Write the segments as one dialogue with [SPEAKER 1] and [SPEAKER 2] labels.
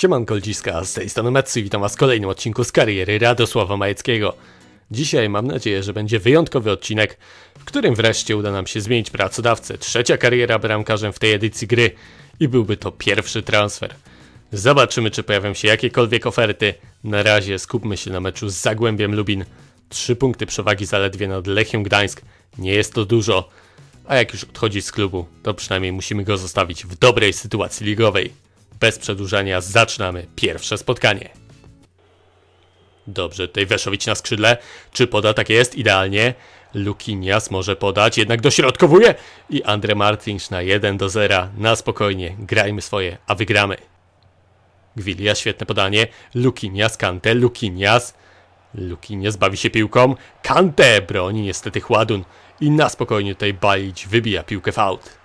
[SPEAKER 1] Siemanko Ludziska, z tej strony i witam was w kolejnym odcinku z kariery Radosława Majeckiego. Dzisiaj mam nadzieję, że będzie wyjątkowy odcinek, w którym wreszcie uda nam się zmienić pracodawcę. Trzecia kariera bramkarzem w tej edycji gry i byłby to pierwszy transfer. Zobaczymy, czy pojawią się jakiekolwiek oferty. Na razie skupmy się na meczu z Zagłębiem Lubin. Trzy punkty przewagi zaledwie nad Lechią Gdańsk. Nie jest to dużo, a jak już odchodzi z klubu, to przynajmniej musimy go zostawić w dobrej sytuacji ligowej. Bez przedłużania zaczynamy pierwsze spotkanie. Dobrze, tutaj Weszowicz na skrzydle. Czy poda tak jest? Idealnie. Lukinias może podać, jednak dośrodkowuje. I Andre Martins na 1 do 0. Na spokojnie, grajmy swoje, a wygramy. Gwilia, świetne podanie. Lukinias, Kante, Lukinias. Lukinias bawi się piłką. Kante broni niestety Chładun. I na spokojnie tutaj Balić wybija piłkę aut.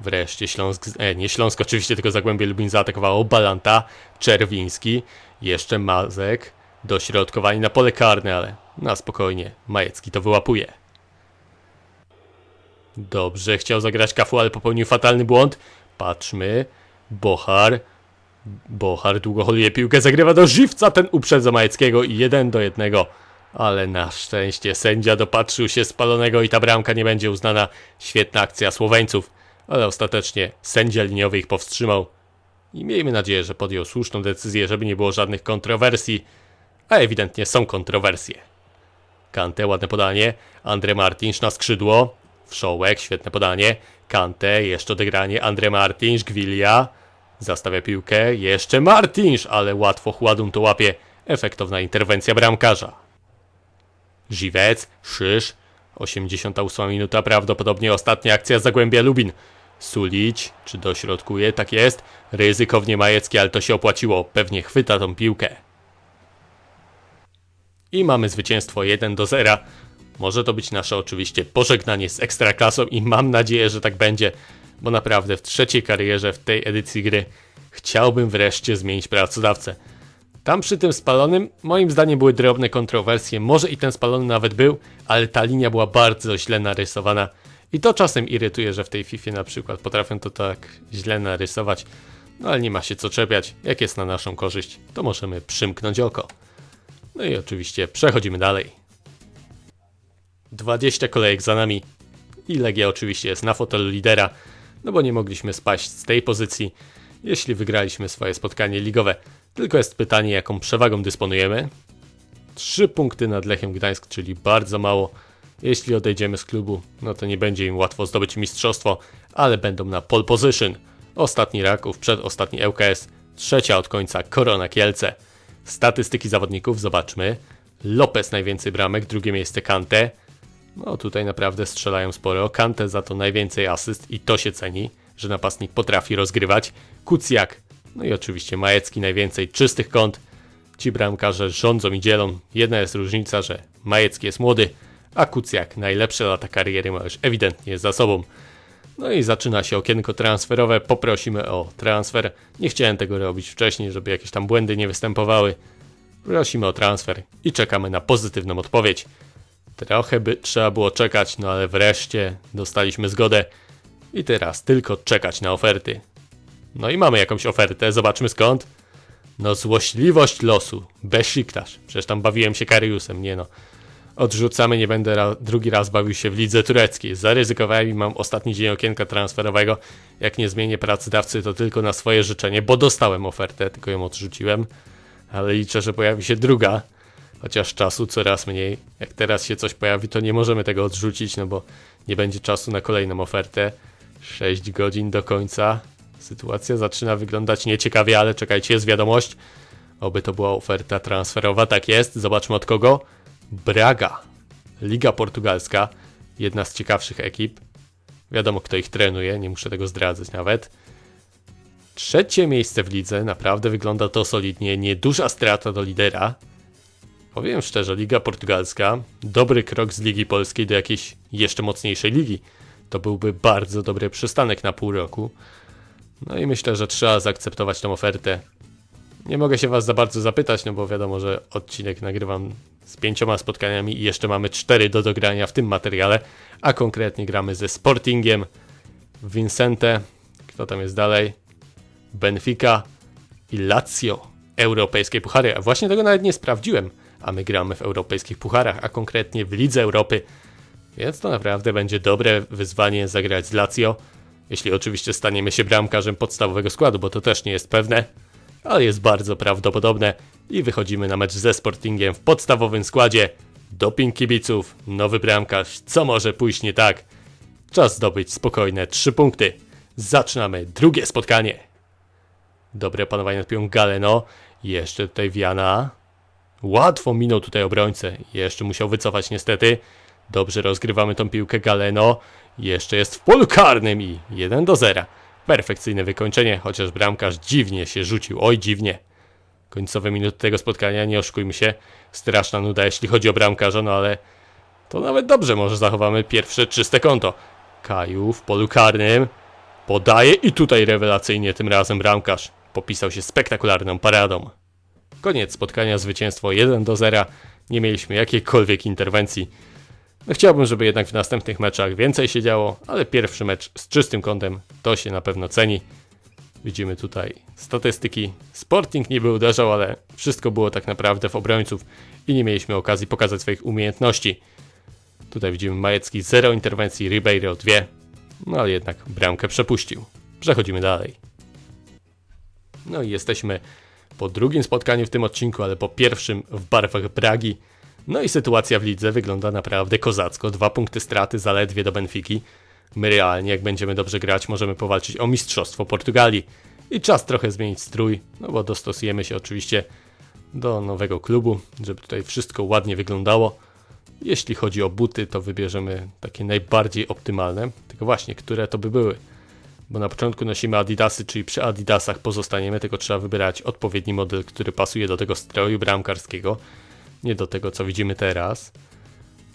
[SPEAKER 1] Wreszcie Śląsk, e, nie Śląsk oczywiście, tylko Zagłębie Lubin zaatakowało Balanta, Czerwiński, jeszcze Mazek, dośrodkowani na pole karne, ale na spokojnie, Majecki to wyłapuje. Dobrze, chciał zagrać Kafu, ale popełnił fatalny błąd. Patrzmy, Bochar, Bochar długo holuje piłkę, zagrywa do żywca, ten uprzedza Majeckiego i jeden do jednego. Ale na szczęście sędzia dopatrzył się spalonego i ta bramka nie będzie uznana. Świetna akcja Słoweńców, ale ostatecznie sędzia liniowy ich powstrzymał. I miejmy nadzieję, że podjął słuszną decyzję, żeby nie było żadnych kontrowersji, a ewidentnie są kontrowersje. Kante, ładne podanie, Andre Martins na skrzydło, Wszołek, świetne podanie, Kante, jeszcze odegranie, Andre Martins, Gwilia, zastawia piłkę, jeszcze Martins, ale łatwo Chładun to łapie, efektowna interwencja bramkarza. Żywec, Szysz, 88 minuta, prawdopodobnie ostatnia akcja Zagłębia Lubin. Sulić, czy dośrodkuje, tak jest. Ryzykownie Majecki, ale to się opłaciło, pewnie chwyta tą piłkę. I mamy zwycięstwo 1 do 0. Może to być nasze oczywiście pożegnanie z Ekstraklasą i mam nadzieję, że tak będzie, bo naprawdę w trzeciej karierze w tej edycji gry chciałbym wreszcie zmienić pracodawcę. Tam przy tym spalonym, moim zdaniem były drobne kontrowersje, może i ten spalony nawet był, ale ta linia była bardzo źle narysowana. I to czasem irytuje, że w tej FIFA na przykład potrafią to tak źle narysować. No ale nie ma się co czepiać, jak jest na naszą korzyść, to możemy przymknąć oko. No i oczywiście przechodzimy dalej. 20 kolejek za nami i Legia oczywiście jest na fotelu lidera, no bo nie mogliśmy spaść z tej pozycji, jeśli wygraliśmy swoje spotkanie ligowe. Tylko jest pytanie, jaką przewagą dysponujemy. 3 punkty nad Lechem Gdańsk, czyli bardzo mało. Jeśli odejdziemy z klubu, no to nie będzie im łatwo zdobyć mistrzostwo, ale będą na pole position. Ostatni Raków, przedostatni ŁKS, trzecia od końca Korona Kielce. Statystyki zawodników zobaczmy. Lopez najwięcej bramek, drugie miejsce Kante. No tutaj naprawdę strzelają sporo. Kante za to najwięcej asyst i to się ceni, że napastnik potrafi rozgrywać. Kucjak, no i oczywiście Majecki najwięcej czystych kąt. Ci bramkarze rządzą i dzielą. Jedna jest różnica, że Majecki jest młody, a Kucjak najlepsze lata kariery ma już ewidentnie za sobą. No i zaczyna się okienko transferowe, poprosimy o transfer. Nie chciałem tego robić wcześniej, żeby jakieś tam błędy nie występowały. Prosimy o transfer i czekamy na pozytywną odpowiedź. Trochę by trzeba było czekać, no ale wreszcie dostaliśmy zgodę. I teraz tylko czekać na oferty. No i mamy jakąś ofertę, zobaczmy skąd. No złośliwość losu, Besiktas. Przecież tam bawiłem się Kariusem, nie no. Odrzucamy, nie będę ra drugi raz bawił się w lidze tureckiej. Zaryzykowałem i mam ostatni dzień okienka transferowego. Jak nie zmienię pracodawcy, to tylko na swoje życzenie, bo dostałem ofertę, tylko ją odrzuciłem. Ale liczę, że pojawi się druga. Chociaż czasu coraz mniej. Jak teraz się coś pojawi, to nie możemy tego odrzucić, no bo nie będzie czasu na kolejną ofertę. 6 godzin do końca. Sytuacja zaczyna wyglądać nieciekawie, ale czekajcie, jest wiadomość. Oby to była oferta transferowa, tak jest. Zobaczmy od kogo. Braga. Liga Portugalska. Jedna z ciekawszych ekip. Wiadomo, kto ich trenuje, nie muszę tego zdradzać nawet. Trzecie miejsce w lidze, naprawdę wygląda to solidnie. Nieduża strata do lidera. Powiem szczerze, Liga Portugalska, dobry krok z Ligi Polskiej do jakiejś jeszcze mocniejszej ligi. To byłby bardzo dobry przystanek na pół roku. No i myślę, że trzeba zaakceptować tą ofertę. Nie mogę się Was za bardzo zapytać, no bo wiadomo, że odcinek nagrywam z pięcioma spotkaniami i jeszcze mamy cztery do dogrania w tym materiale, a konkretnie gramy ze Sportingiem, Vincente, kto tam jest dalej? Benfica i Lazio. Europejskie puchary, a właśnie tego nawet nie sprawdziłem. A my gramy w europejskich pucharach, a konkretnie w Lidze Europy. Więc to naprawdę będzie dobre wyzwanie zagrać z Lazio. Jeśli oczywiście staniemy się bramkarzem podstawowego składu, bo to też nie jest pewne, ale jest bardzo prawdopodobne i wychodzimy na mecz ze Sportingiem w podstawowym składzie. Doping kibiców, nowy bramkarz, co może pójść nie tak? Czas zdobyć spokojne 3 punkty. Zaczynamy drugie spotkanie. Dobre panowanie nad piłką Galeno. Jeszcze tutaj Wiana. Łatwo minął tutaj obrońcę. Jeszcze musiał wycofać niestety. Dobrze rozgrywamy tą piłkę Galeno. Jeszcze jest w polu karnym i 1 do 0. Perfekcyjne wykończenie, chociaż bramkarz dziwnie się rzucił. Oj, dziwnie. Końcowe minuty tego spotkania, nie oszukujmy się. Straszna nuda, jeśli chodzi o bramkarza, no ale to nawet dobrze, może zachowamy pierwsze czyste konto. Kaju w polu karnym. Podaje i tutaj rewelacyjnie tym razem bramkarz. Popisał się spektakularną paradą. Koniec spotkania, zwycięstwo 1 do 0. Nie mieliśmy jakiejkolwiek interwencji. Chciałbym, żeby jednak w następnych meczach więcej się działo, ale pierwszy mecz z czystym kątem to się na pewno ceni. Widzimy tutaj statystyki. Sporting niby uderzał, ale wszystko było tak naprawdę w obrońców i nie mieliśmy okazji pokazać swoich umiejętności. Tutaj widzimy Majecki 0 interwencji, Ribeiro 2, no ale jednak bramkę przepuścił. Przechodzimy dalej. No i jesteśmy po drugim spotkaniu w tym odcinku, ale po pierwszym w barwach Bragi. No i sytuacja w lidze wygląda naprawdę kozacko. Dwa punkty straty zaledwie do Benfiki. My realnie, jak będziemy dobrze grać, możemy powalczyć o Mistrzostwo Portugalii. I czas trochę zmienić strój, no bo dostosujemy się oczywiście do nowego klubu, żeby tutaj wszystko ładnie wyglądało. Jeśli chodzi o buty, to wybierzemy takie najbardziej optymalne. Tylko właśnie, które to by były? Bo na początku nosimy Adidasy, czyli przy Adidasach pozostaniemy, tylko trzeba wybierać odpowiedni model, który pasuje do tego stroju bramkarskiego, nie do tego, co widzimy teraz.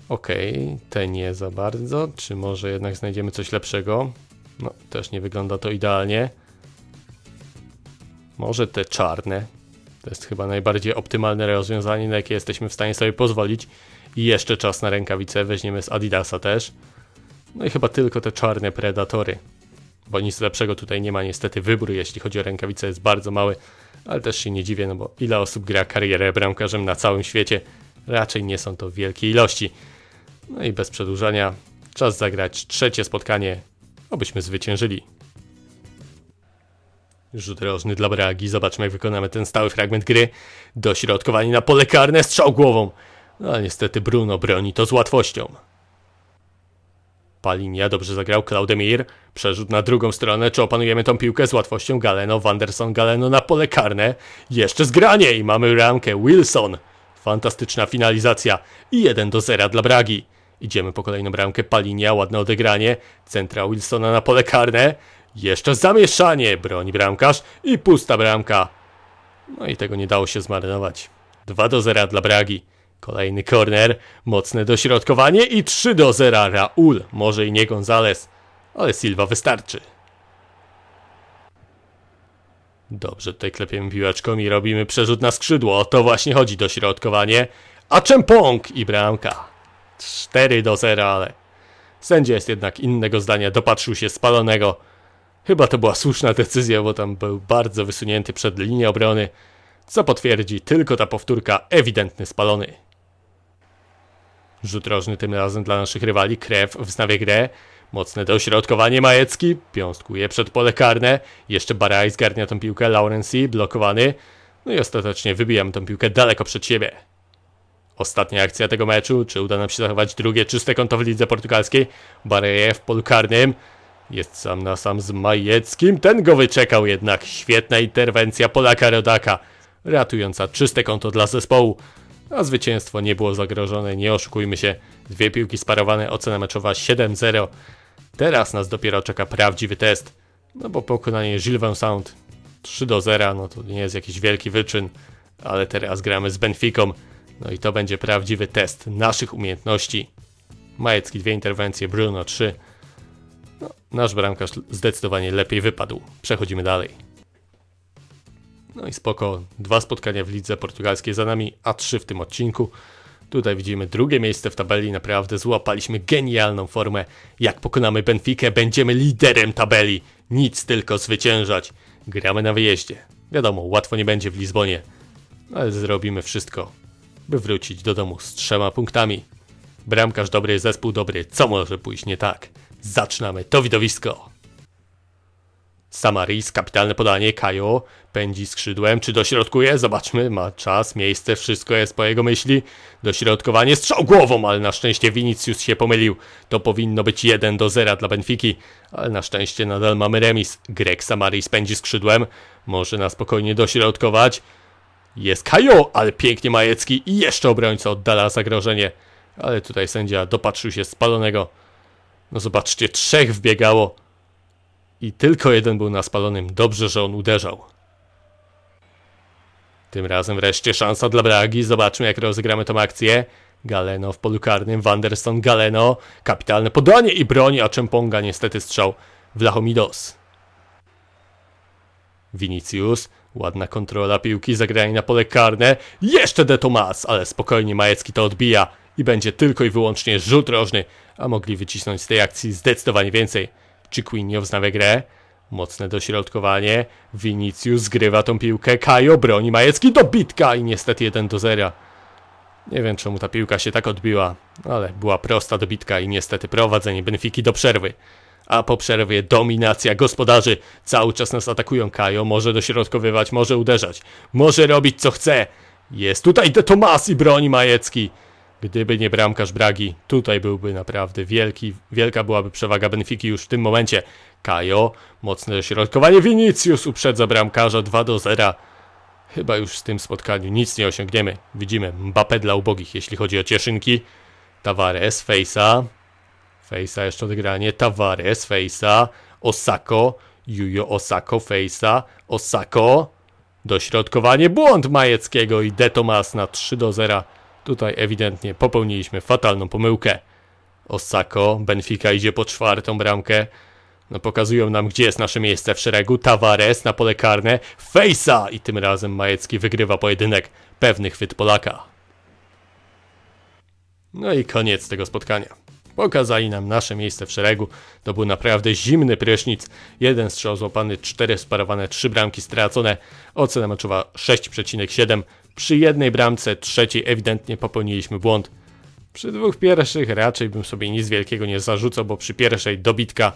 [SPEAKER 1] Okej, okay, te nie za bardzo. Czy może jednak znajdziemy coś lepszego? No, też nie wygląda to idealnie. Może te czarne. To jest chyba najbardziej optymalne rozwiązanie, na jakie jesteśmy w stanie sobie pozwolić. I jeszcze czas na rękawice, weźmiemy z Adidasa też. No i chyba tylko te czarne Predatory. Bo nic lepszego tutaj nie ma niestety wybór, jeśli chodzi o rękawice jest bardzo mały. Ale też się nie dziwię, no bo ile osób gra karierę bramkarzem na całym świecie? Raczej nie są to wielkie ilości. No i bez przedłużania, czas zagrać trzecie spotkanie, obyśmy zwyciężyli. Rzut rożny dla Bragi, zobaczmy jak wykonamy ten stały fragment gry. Dośrodkowanie na pole karne, strzał głową. No niestety Bruno broni to z łatwością. Palinia dobrze zagrał Claudemir. Przerzut na drugą stronę. Czy opanujemy tą piłkę z łatwością? Galeno, Wanderson, Galeno na pole karne. Jeszcze zgranie i mamy ramkę. Wilson. Fantastyczna finalizacja. I 1 do 0 dla Bragi. Idziemy po kolejną bramkę. Palinia, ładne odegranie. Centra Wilsona na pole karne. Jeszcze zamieszanie. Broni bramkarz i pusta bramka. No i tego nie dało się zmarnować. 2 do 0 dla Bragi. Kolejny korner, mocne dośrodkowanie i 3 do 0 Raul, może i nie Gonzales, ale Silva wystarczy. Dobrze, tutaj klepiemy piłeczką i robimy przerzut na skrzydło, to właśnie chodzi dośrodkowanie, a Czempong i bramka. 4 do 0, ale sędzia jest jednak innego zdania, dopatrzył się spalonego. Chyba to była słuszna decyzja, bo tam był bardzo wysunięty przed linię obrony, co potwierdzi tylko ta powtórka, ewidentny spalony. Rzut rożny tym razem dla naszych rywali. Krew wznawia grę. Mocne dośrodkowanie Majecki. Piąstkuje przed pole karne. Jeszcze Baraj zgarnia tą piłkę. Laurency blokowany. No i ostatecznie wybijamy tą piłkę daleko przed siebie. Ostatnia akcja tego meczu. Czy uda nam się zachować drugie czyste konto w lidze portugalskiej? Bareje w polu karnym. Jest sam na sam z Majeckim. Ten go wyczekał jednak. Świetna interwencja Polaka Rodaka. Ratująca czyste konto dla zespołu a zwycięstwo nie było zagrożone, nie oszukujmy się. Dwie piłki sparowane, ocena meczowa 7-0. Teraz nas dopiero czeka prawdziwy test. No bo pokonanie Gilles Sound 3-0, no to nie jest jakiś wielki wyczyn, ale teraz gramy z Benficą. No i to będzie prawdziwy test naszych umiejętności. Majecki dwie interwencje, Bruno 3. No, nasz bramkarz zdecydowanie lepiej wypadł. Przechodzimy dalej. No i spoko, dwa spotkania w lidze portugalskiej za nami, a trzy w tym odcinku. Tutaj widzimy drugie miejsce w tabeli, naprawdę złapaliśmy genialną formę. Jak pokonamy Benfikę, będziemy liderem tabeli. Nic tylko zwyciężać. Gramy na wyjeździe. Wiadomo, łatwo nie będzie w Lizbonie, ale zrobimy wszystko, by wrócić do domu z trzema punktami. Bramkarz dobry, zespół dobry, co może pójść nie tak? Zaczynamy to widowisko! Samaris, kapitalne podanie, Kajo pędzi skrzydłem, czy dośrodkuje? Zobaczmy, ma czas, miejsce, wszystko jest po jego myśli. Dośrodkowanie, strzał głową, ale na szczęście Vinicius się pomylił. To powinno być 1 do 0 dla Benfiki, ale na szczęście nadal mamy remis. Greg Samaris pędzi skrzydłem, może na spokojnie dośrodkować. Jest Kajo, ale pięknie Majecki i jeszcze obrońca oddala zagrożenie. Ale tutaj sędzia dopatrzył się spalonego. No zobaczcie, trzech wbiegało. I tylko jeden był na spalonym. Dobrze, że on uderzał. Tym razem wreszcie szansa dla Bragi. Zobaczmy, jak rozegramy tą akcję. Galeno w polu karnym, Wanderson, Galeno. Kapitalne podanie i broni, a Czemponga niestety strzał w Lachomidos. Vinicius, ładna kontrola piłki, zagranie na pole karne. Jeszcze De Tomas, ale spokojnie Majecki to odbija i będzie tylko i wyłącznie rzut rożny, a mogli wycisnąć z tej akcji zdecydowanie więcej. Czy Quinio wznawia grę? Mocne dośrodkowanie. Vinicius zgrywa tą piłkę. Kajo broni Majecki dobitka i niestety 1 do 0. Nie wiem czemu ta piłka się tak odbiła, ale była prosta dobitka i niestety prowadzenie Benfiki do przerwy. A po przerwie dominacja gospodarzy. Cały czas nas atakują Kajo, może dośrodkowywać, może uderzać, może robić co chce. Jest tutaj De Tomas i broni Majecki. Gdyby nie bramkarz Bragi, tutaj byłby naprawdę wielki, wielka byłaby przewaga Benfiki już w tym momencie. Kajo, mocne dośrodkowanie, Vinicius uprzedza bramkarza 2 do 0. Chyba już w tym spotkaniu nic nie osiągniemy. Widzimy Mbappé dla ubogich, jeśli chodzi o cieszynki. Tavares, Fejsa. Fejsa jeszcze odegranie. Tavares, Fejsa. Osako. Jujo Osako, Fejsa. Osako. Dośrodkowanie, błąd Majeckiego i De Tomas na 3 do 0. Tutaj ewidentnie popełniliśmy fatalną pomyłkę. Osako, Benfica idzie po czwartą bramkę. No pokazują nam, gdzie jest nasze miejsce w szeregu. Tavares na pole karne. Fejsa! I tym razem Majecki wygrywa pojedynek. Pewny chwyt Polaka. No i koniec tego spotkania. Pokazali nam nasze miejsce w szeregu. To był naprawdę zimny prysznic. Jeden strzał złapany, cztery sparowane, trzy bramki stracone. Ocena meczowa 6,7. Przy jednej bramce, trzeciej ewidentnie popełniliśmy błąd. Przy dwóch pierwszych raczej bym sobie nic wielkiego nie zarzucał, bo przy pierwszej dobitka,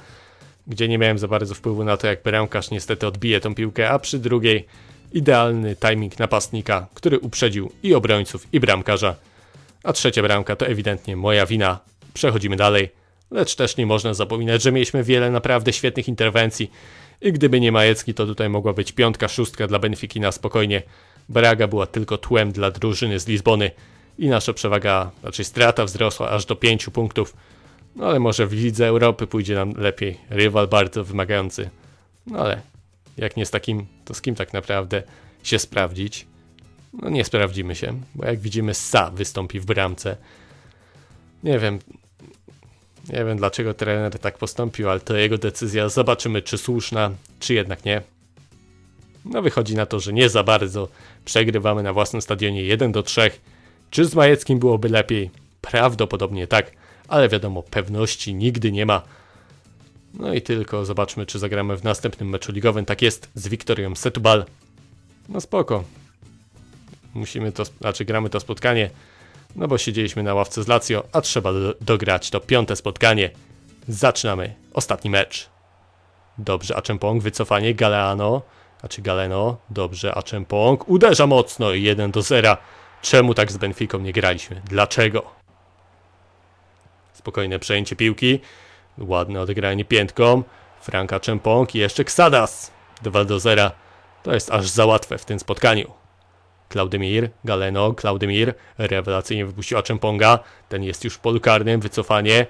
[SPEAKER 1] gdzie nie miałem za bardzo wpływu na to, jak bramkarz niestety odbije tą piłkę, a przy drugiej idealny timing napastnika, który uprzedził i obrońców, i bramkarza. A trzecia bramka to ewidentnie moja wina. Przechodzimy dalej. Lecz też nie można zapominać, że mieliśmy wiele naprawdę świetnych interwencji. I gdyby nie Majecki, to tutaj mogła być piątka, szóstka dla Benfiki na spokojnie. Braga była tylko tłem dla drużyny z Lizbony i nasza przewaga, raczej strata wzrosła aż do 5 punktów. No ale może w Lidze Europy pójdzie nam lepiej. Rywal bardzo wymagający. No ale jak nie z takim, to z kim tak naprawdę się sprawdzić? No nie sprawdzimy się, bo jak widzimy Sa wystąpi w bramce. Nie wiem, nie wiem dlaczego trener tak postąpił, ale to jego decyzja. Zobaczymy czy słuszna, czy jednak nie. No wychodzi na to, że nie za bardzo. Przegrywamy na własnym stadionie 1 do 3. Czy z Majeckim byłoby lepiej? Prawdopodobnie tak, ale wiadomo, pewności nigdy nie ma. No i tylko zobaczmy, czy zagramy w następnym meczu ligowym. Tak jest, z Wiktorią Setubal. No spoko. Musimy to, znaczy gramy to spotkanie, no bo siedzieliśmy na ławce z Lazio, a trzeba do, dograć to piąte spotkanie. Zaczynamy. Ostatni mecz. Dobrze, Aczempong, wycofanie, Galeano. Znaczy Galeno, dobrze, a Czempong uderza mocno i 1 do 0. Czemu tak z Benfiką nie graliśmy? Dlaczego? Spokojne przejęcie piłki. Ładne odegranie piętką. Franka Czempong i jeszcze Ksadas. 2 do 0. To jest aż za łatwe w tym spotkaniu. Claudemir, Galeno, Claudemir rewelacyjnie wypuściła Czemponga. Ten jest już w polu karnym, wycofanie.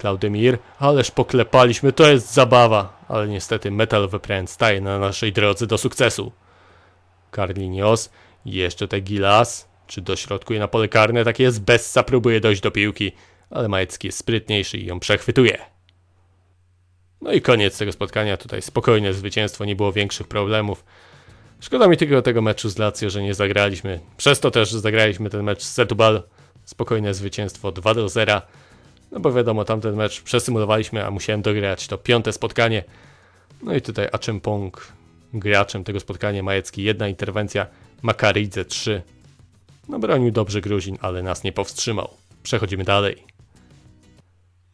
[SPEAKER 1] Claudemir, ależ poklepaliśmy, to jest zabawa. Ale niestety metalowy pręt staje na naszej drodze do sukcesu. Carlinios, jeszcze te Gilas, czy dośrodkuje na pole karne, tak jest, Bessa próbuje dojść do piłki, ale Majecki jest sprytniejszy i ją przechwytuje. No i koniec tego spotkania, tutaj spokojne zwycięstwo, nie było większych problemów. Szkoda mi tylko tego meczu z Lazio, że nie zagraliśmy. Przez to też zagraliśmy ten mecz z Setubal. Spokojne zwycięstwo 2 do 0. No bo wiadomo, tamten mecz przesymulowaliśmy, a musiałem dograć to piąte spotkanie. No i tutaj Achempong graczem tego spotkania Majecki jedna interwencja, Makaridze 3. No bronił dobrze Gruzin, ale nas nie powstrzymał. Przechodzimy dalej.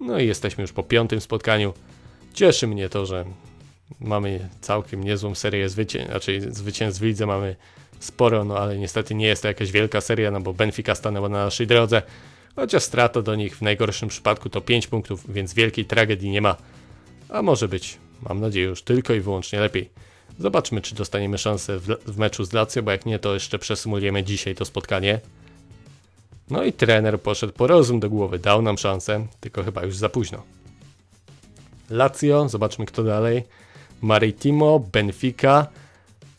[SPEAKER 1] No i jesteśmy już po piątym spotkaniu. Cieszy mnie to, że mamy całkiem niezłą serię zwycięstw, raczej zwycięstw w lidze mamy sporo, no ale niestety nie jest to jakaś wielka seria, no bo Benfica stanęła na naszej drodze, chociaż strata do nich w najgorszym przypadku to 5 punktów, więc wielkiej tragedii nie ma, a może być, mam nadzieję, już tylko i wyłącznie lepiej. Zobaczmy, czy dostaniemy szansę w, w meczu z Lazio, bo jak nie, to jeszcze przesumujemy dzisiaj to spotkanie. No i trener poszedł po rozum do głowy, dał nam szansę, tylko chyba już za późno. Lazio, zobaczmy kto dalej. Maritimo, Benfica,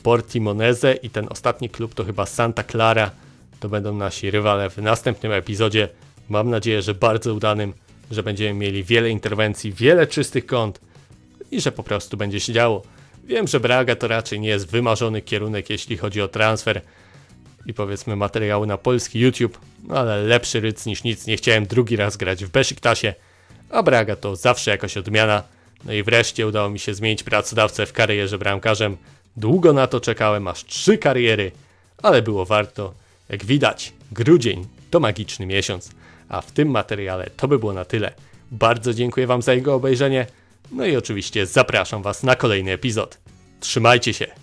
[SPEAKER 1] Portimonese i ten ostatni klub to chyba Santa Clara. To będą nasi rywale w następnym epizodzie. Mam nadzieję, że bardzo udanym, że będziemy mieli wiele interwencji, wiele czystych kąt i że po prostu będzie się działo. Wiem, że Braga to raczej nie jest wymarzony kierunek, jeśli chodzi o transfer i powiedzmy materiały na polski YouTube, no ale lepszy ryc niż nic. Nie chciałem drugi raz grać w Besiktasie, a Braga to zawsze jakaś odmiana. No i wreszcie udało mi się zmienić pracodawcę w karierze bramkarzem. Długo na to czekałem, aż trzy kariery, ale było warto. Jak widać, grudzień to magiczny miesiąc, a w tym materiale to by było na tyle. Bardzo dziękuję Wam za jego obejrzenie, no i oczywiście zapraszam Was na kolejny epizod. Trzymajcie się!